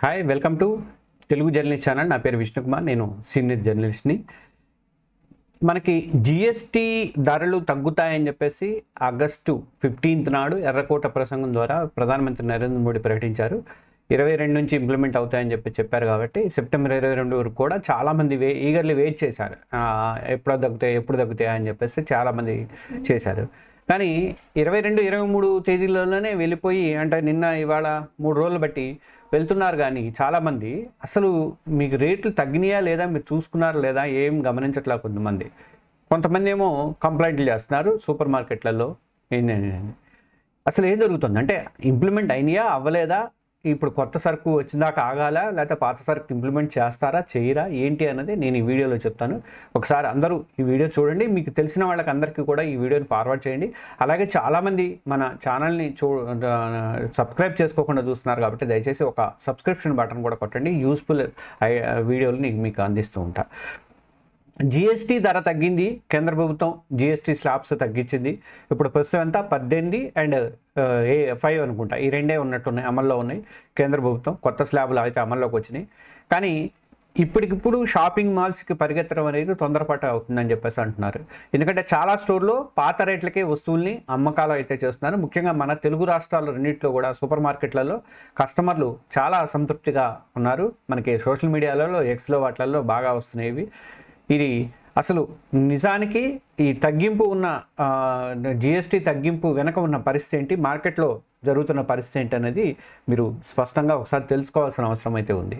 Hi welcome to Telugu journalist channel నా పేరు విష్ణుకుమార్ నేను సీనియర్ జర్నలిస్ట్ని మనకి జిఎస్టీ ధరలు తగ్గుతాయని చెప్పేసి ఆగస్టు ఫిఫ్టీన్త్ నాడు ఎర్రకోట ప్రసంగం ద్వారా ప్రధానమంత్రి నరేంద్ర మోడీ ప్రకటించారు. ఇరవై రెండు నుంచి ఇంప్లిమెంట్ అవుతాయని చెప్పి చెప్పారు కాబట్టి సెప్టెంబర్ ఇరవై రెండు వరకు కూడా చాలామంది వే ఈగర్లీ వెయిట్ చేశారు. ఎప్పుడో ఎప్పుడు తగ్గుతాయి ఎప్పుడు తగ్గుతాయి అని చెప్పేసి చాలామంది చేశారు. కానీ ఇరవై రెండు ఇరవై మూడు తేదీలలోనే వెళ్ళిపోయి అంటే నిన్న ఇవాళ మూడు రోజులు బట్టి వెళ్తున్నారు కానీ చాలామంది అసలు మీకు రేట్లు తగ్గినాయా లేదా? మీరు చూసుకున్నారా లేదా? ఏం గమనించట్లా కొంతమంది? కొంతమంది ఏమో కంప్లైంట్లు చేస్తున్నారు సూపర్ మార్కెట్లలో. ఏంటండి అసలు ఏం జరుగుతుంది? అంటే ఇంప్లిమెంట్ అయినాయా? అవ్వలేదా? ఇప్పుడు కొత్త సరుకు వచ్చిందాక ఆగాలా? లేకపోతే పాత సరుకు ఇంప్లిమెంట్ చేస్తారా? చేయరా? ఏంటి అన్నది నేను ఈ వీడియోలో చెప్తాను. ఒకసారి అందరూ ఈ వీడియో చూడండి. మీకు తెలిసిన వాళ్ళకి అందరికీ కూడా ఈ వీడియోని ఫార్వర్డ్ చేయండి. అలాగే చాలామంది మన ఛానల్ని చూ సబ్స్క్రైబ్ చేసుకోకుండా చూస్తున్నారు కాబట్టి దయచేసి ఒక సబ్స్క్రిప్షన్ బటన్ కూడా కొట్టండి. యూస్ఫుల్ వీడియోలు మీకు అందిస్తూ ఉంటా. జిఎస్టీ ధర తగ్గింది. కేంద్ర ప్రభుత్వం జిఎస్టీ స్లాబ్స్ తగ్గించింది. ఇప్పుడు ప్రస్తుతం ఎంత పద్దెనిమిది అండ్ ఏ ఫైవ్ అనుకుంటా. ఈ రెండే ఉన్నట్టున్నాయి అమల్లో ఉన్నాయి. కేంద్ర ప్రభుత్వం కొత్త స్లాబ్లు అయితే అమల్లోకి వచ్చినాయి. కానీ ఇప్పటికిప్పుడు షాపింగ్ మాల్స్కి పరిగెత్తడం అనేది తొందరపాటు అవుతుందని చెప్పేసి అంటున్నారు. ఎందుకంటే చాలా స్టోర్లో పాత రేట్లకే వస్తువుల్ని అమ్మకాలు అయితే చేస్తున్నారు. ముఖ్యంగా మన తెలుగు రాష్ట్రాలు రెండింటిలో కూడా సూపర్ మార్కెట్లలో కస్టమర్లు చాలా అసంతృప్తిగా ఉన్నారు. మనకి సోషల్ మీడియాలలో ఎక్స్లో వాటిలలో బాగా వస్తున్నాయి ఇది అసలు నిజానికి ఈ తగ్గింపు ఉన్న జిఎస్టీ తగ్గింపు వెనక ఉన్న పరిస్థితి ఏంటి? మార్కెట్లో జరుగుతున్న పరిస్థితి ఏంటి అనేది మీరు స్పష్టంగా ఒకసారి తెలుసుకోవాల్సిన అవసరం అయితే ఉంది.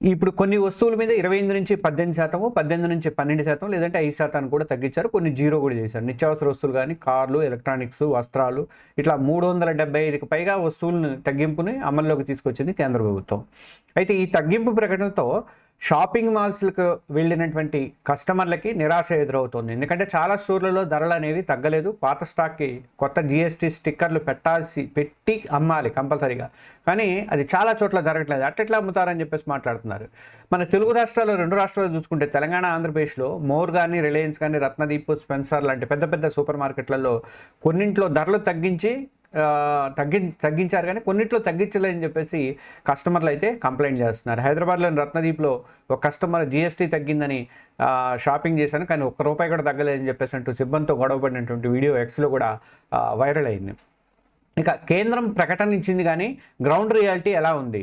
ఇప్పుడు కొన్ని వస్తువుల మీద ఇరవై ఎనిమిది నుంచి పద్దెనిమిది శాతము పద్దెనిమిది నుంచి పన్నెండు శాతం లేదంటే ఐదు శాతాన్ని కూడా తగ్గించారు. కొన్ని జీరో కూడా చేశారు. నిత్యావసర వస్తువులు కానీ కార్లు ఎలక్ట్రానిక్స్ వస్త్రాలు ఇట్లా మూడు వందల డెబ్బై ఐదుకి పైగా వస్తువులను తగ్గింపుని అమల్లోకి తీసుకొచ్చింది కేంద్ర ప్రభుత్వం. అయితే ఈ తగ్గింపు ప్రకటనతో షాపింగ్ మాల్స్లకు వెళ్ళినటువంటి కస్టమర్లకి నిరాశ ఎదురవుతుంది. ఎందుకంటే చాలా స్టోర్లలో ధరలు అనేవి తగ్గలేదు. పాత స్టాక్కి కొత్త జిఎస్టీ స్టిక్కర్లు పెట్టాల్సి పెట్టి అమ్మాలి కంపల్సరీగా. కానీ అది చాలా చోట్ల జరగట్లేదు. అట్టెట్లా అమ్ముతారని చెప్పేసి మాట్లాడుతున్నారు. మన తెలుగు రాష్ట్రాల్లో రెండు రాష్ట్రాలు చూసుకుంటే తెలంగాణ ఆంధ్రప్రదేశ్లో మోర్ కానీ రిలయన్స్ కానీ రత్నదీప్ స్పెన్సర్ లాంటి పెద్ద పెద్ద సూపర్ మార్కెట్లలో కొన్నింట్లో ధరలు తగ్గించి తగ్గి తగ్గించారు కానీ కొన్నిట్లో తగ్గించలేదని చెప్పేసి కస్టమర్లు అయితే కంప్లైంట్ చేస్తున్నారు. హైదరాబాద్లోని రత్నదీప్లో ఒక కస్టమర్ జిఎస్టీ తగ్గిందని షాపింగ్ చేశాను కానీ ఒక్క రూపాయి కూడా తగ్గలేదని చెప్పేసి అంటూ సిబ్బందితో గొడవపడినటువంటి వీడియో ఎక్స్లో కూడా వైరల్ అయింది. ఇక కేంద్రం ప్రకటన ఇచ్చింది కానీ గ్రౌండ్ రియాలిటీ ఎలా ఉంది?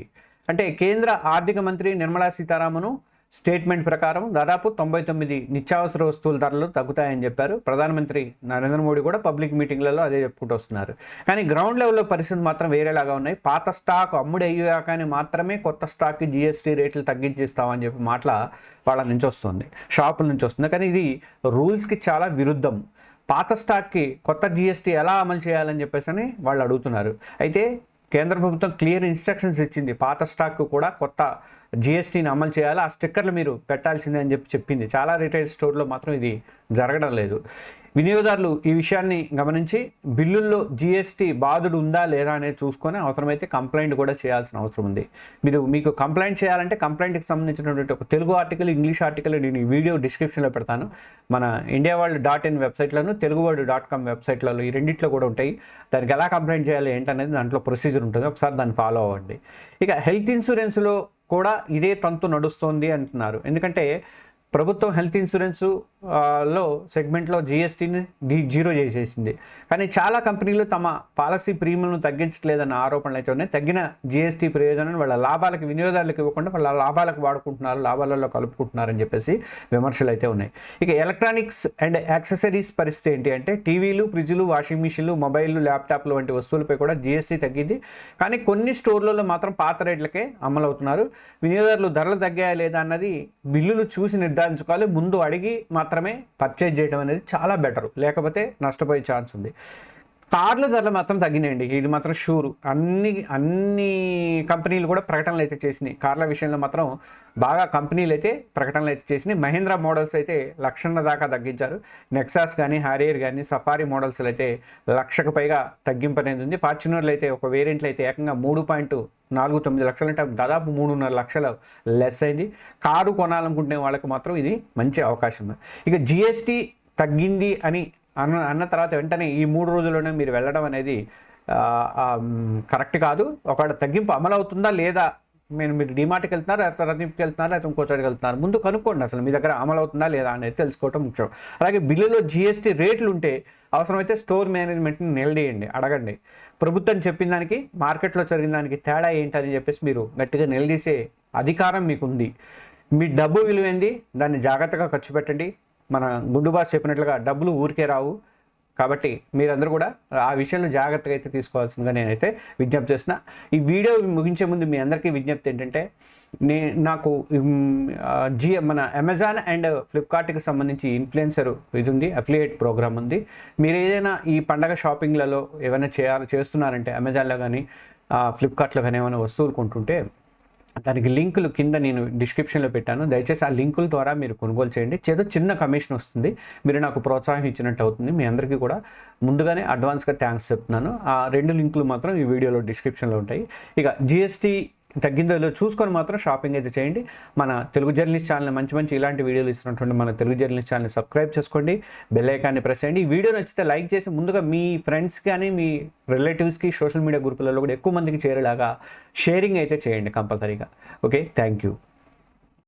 అంటే కేంద్ర ఆర్థిక మంత్రి నిర్మలా సీతారామను స్టేట్మెంట్ ప్రకారం దాదాపు తొంభై తొమ్మిది నిత్యావసర వస్తువుల ధరలు తగ్గుతాయని చెప్పారు. ప్రధానమంత్రి నరేంద్ర మోడీ కూడా పబ్లిక్ మీటింగ్లలో అదే చెప్పుకుంటూ వస్తున్నారు. కానీ గ్రౌండ్ లెవెల్లో పరిస్థితులు మాత్రం వేరేలాగా ఉన్నాయి. పాత స్టాక్ అమ్ముడు అయ్యాకని మాత్రమే కొత్త స్టాక్కి జిఎస్టీ రేట్లు తగ్గించిస్తామని చెప్పి మాటల వాళ్ళ నుంచి వస్తుంది. షాపుల నుంచి వస్తుంది. కానీ ఇది రూల్స్కి చాలా విరుద్ధం. పాత స్టాక్కి కొత్త జిఎస్టీ ఎలా అమలు చేయాలని చెప్పేసి అని వాళ్ళు అడుగుతున్నారు. అయితే కేంద్ర ప్రభుత్వం క్లియర్ ఇన్స్ట్రక్షన్స్ ఇచ్చింది. పాత స్టాక్ కూడా కొత్త జిఎస్టీని అమలు చేయాలి. ఆ స్టిక్కర్లు మీరు పెట్టాల్సిందే అని చెప్పి చెప్పింది. చాలా రిటైల్ స్టోర్లో మాత్రం ఇది జరగడం లేదు. వినియోగదారులు ఈ విషయాన్ని గమనించి బిల్లుల్లో జిఎస్టీ బాధుడు ఉందా లేదా అనేది చూసుకొని అవసరమైతే కంప్లైంట్ కూడా చేయాల్సిన అవసరం ఉంది. మీరు మీకు కంప్లైంట్ చేయాలంటే కంప్లైంట్కి సంబంధించినటువంటి ఒక తెలుగు ఆర్టికల్ ఇంగ్లీష్ ఆర్టికల్ నేను ఈ వీడియో డిస్క్రిప్షన్లో పెడతాను. మన ఇండియా వరల్డ్ డాట్ ఇన్ వెబ్సైట్లను తెలుగు వరల్డ్ డాట్ కామ్ వెబ్సైట్లలో ఈ రెండిట్లో కూడా ఉంటాయి. దానికి ఎలా కంప్లైంట్ చేయాలి ఏంటనేది దాంట్లో ప్రొసీజర్ ఉంటుంది. ఒకసారి దాన్ని ఫాలో అవ్వండి. ఇక హెల్త్ ఇన్సూరెన్స్లో కూడా ఇదే తంతు నడుస్తోంది అంటున్నారు. ఎందుకంటే ప్రభుత్వం హెల్త్ ఇన్సూరెన్స్లో సెగ్మెంట్లో జిఎస్టీని జీరో చేసేసింది. కానీ చాలా కంపెనీలు తమ పాలసీ ప్రీమియంను తగ్గించట్లేదన్న ఆరోపణలు అయితే ఉన్నాయి. తగ్గిన జిఎస్టీ ప్రయోజనాన్ని వాళ్ళ లాభాలకు వినియోగదారులకు ఇవ్వకుండా వాళ్ళ లాభాలకు వాడుకుంటున్నారు లాభాలలో కలుపుకుంటున్నారని చెప్పేసి విమర్శలు అయితే ఉన్నాయి. ఇక ఎలక్ట్రానిక్స్ అండ్ యాక్సెసరీస్ పరిస్థితి ఏంటి అంటే టీవీలు ఫ్రిడ్జ్లు వాషింగ్ మిషన్లు మొబైల్ ల్యాప్టాప్లు వంటి వస్తువులపై కూడా జిఎస్టీ తగ్గింది. కానీ కొన్ని స్టోర్లలో మాత్రం పాత రేట్లకే అమలవుతున్నారు. వినియోగదారులు ధరలు తగ్గాయా లేదా అన్నది బిల్లులు చూసి నిర్ధారించుకోవాలి ముందు అడిగి మాత్రమే పర్చేజ్ చేయడం అనేది చాలా బెటర్ లేకపోతే నష్టపోయే ఛాన్స్ ఉంది. కార్ల ధరలు మాత్రం తగ్గినాయండి. ఇది మాత్రం షూరు. అన్ని అన్ని కంపెనీలు కూడా ప్రకటనలు అయితే చేసినాయి. కార్ల విషయంలో మాత్రం బాగా కంపెనీలు అయితే ప్రకటనలు అయితే చేసినాయి. మహేంద్ర మోడల్స్ అయితే లక్షన్న దాకా తగ్గించారు. నెక్సాస్ కానీ హారియర్ కానీ సఫారీ మోడల్స్ అయితే లక్షకు పైగా తగ్గింపు అనేది ఉంది. ఫార్చునర్లు అయితే ఒక వేరియంట్లు అయితే ఏకంగా మూడు పాయింట్ నాలుగు తొమ్మిది లక్షలు అంటే దాదాపు మూడున్నర లక్షల లెస్ అయింది. కారు కొనాలనుకుంటే వాళ్ళకి మాత్రం ఇది మంచి అవకాశం. ఇక జిఎస్టీ తగ్గింది అని అన్న అన్న తర్వాత వెంటనే ఈ మూడు రోజుల్లోనే మీరు వెళ్ళడం అనేది కరెక్ట్ కాదు. ఒకవేళ తగ్గింపు అమలు అవుతుందా లేదా నేను మీరు డిమార్ట్కి వెళ్తున్నారు లేకపోతే రన్నింగ్కి వెళ్తున్నారు లేకపోతే ఇంకో చోటుకి వెళ్తున్నారు? ముందు కనుక్కోండి అసలు మీ దగ్గర అమలు అవుతుందా లేదా అనేది తెలుసుకోవటం ముఖ్యం. అలాగే బిల్లులో జిఎస్టీ రేట్లు ఉంటే అవసరమైతే స్టోర్ మేనేజ్మెంట్ని నిలదీయండి అడగండి. ప్రభుత్వం చెప్పిన దానికి మార్కెట్లో జరిగిన దానికి తేడా ఏంటని చెప్పేసి మీరు గట్టిగా నిలదీసే అధికారం మీకు ఉంది మీ డబ్బు విలువైంది దాన్ని జాగ్రత్తగా ఖర్చు పెట్టండి. మన గుడ్డుబాస్ చెప్పినట్లుగా డబ్బులు ఊరికే రావు. కాబట్టి మీరందరూ కూడా ఆ విషయంలో జాగ్రత్తగా అయితే తీసుకోవాల్సిందిగా నేనైతే విజ్ఞప్తి చేస్తున్నా. ఈ వీడియో ముగించే ముందు మీ అందరికీ విజ్ఞప్తి ఏంటంటే నే నాకు జి మన అమెజాన్ అండ్ ఫ్లిప్కార్ట్కి సంబంధించి ఇన్ఫ్లుయెన్సర్ ఇది ఉంది అఫిలియేట్ ప్రోగ్రామ్ ఉంది. మీరు ఏదైనా ఈ పండగ షాపింగ్లలో ఏమైనా చేయాలి చేస్తున్నారంటే అమెజాన్లో కానీ ఫ్లిప్కార్ట్లో కానీ ఏమైనా వస్తువులు కొంటుంటే దానికి లింకులు కింద నేను డిస్క్రిప్షన్లో పెట్టాను. దయచేసి ఆ లింకుల ద్వారా మీరు కొనుగోలు చేయండి. చేదో చిన్న కమిషన్ వస్తుంది. మీరు నాకు ప్రోత్సాహం ఇచ్చినట్టు అవుతుంది. మీ అందరికీ కూడా ముందుగానే అడ్వాన్స్గా థ్యాంక్స్ చెప్తున్నాను. ఆ రెండు లింకులు మాత్రం ఈ వీడియోలో డిస్క్రిప్షన్లో ఉంటాయి. ఇక జిఎస్టీ తగ్గిందో చూసుకొని మాత్రం షాపింగ్ అయితే చేయండి. మన తెలుగు జర్నలిస్ట్ ఛానల్ మంచి మంచి ఇలాంటి వీడియోలు ఇస్తున్నటువంటి మన తెలుగు జర్నలిస్ట్ ఛానల్ సబ్స్క్రైబ్ చేసుకోండి. బెల్ ఐకాన్ని ప్రెస్ చేయండి. ఈ వీడియో నచ్చితే లైక్ చేసి ముందుగా మీ ఫ్రెండ్స్ కానీ మీ రిలేటివ్స్కి సోషల్ మీడియా గ్రూపులలో కూడా ఎక్కువ మందికి చేరేలాగా షేరింగ్ అయితే చేయండి కంపల్సరీగా. ఓకే? Thank you.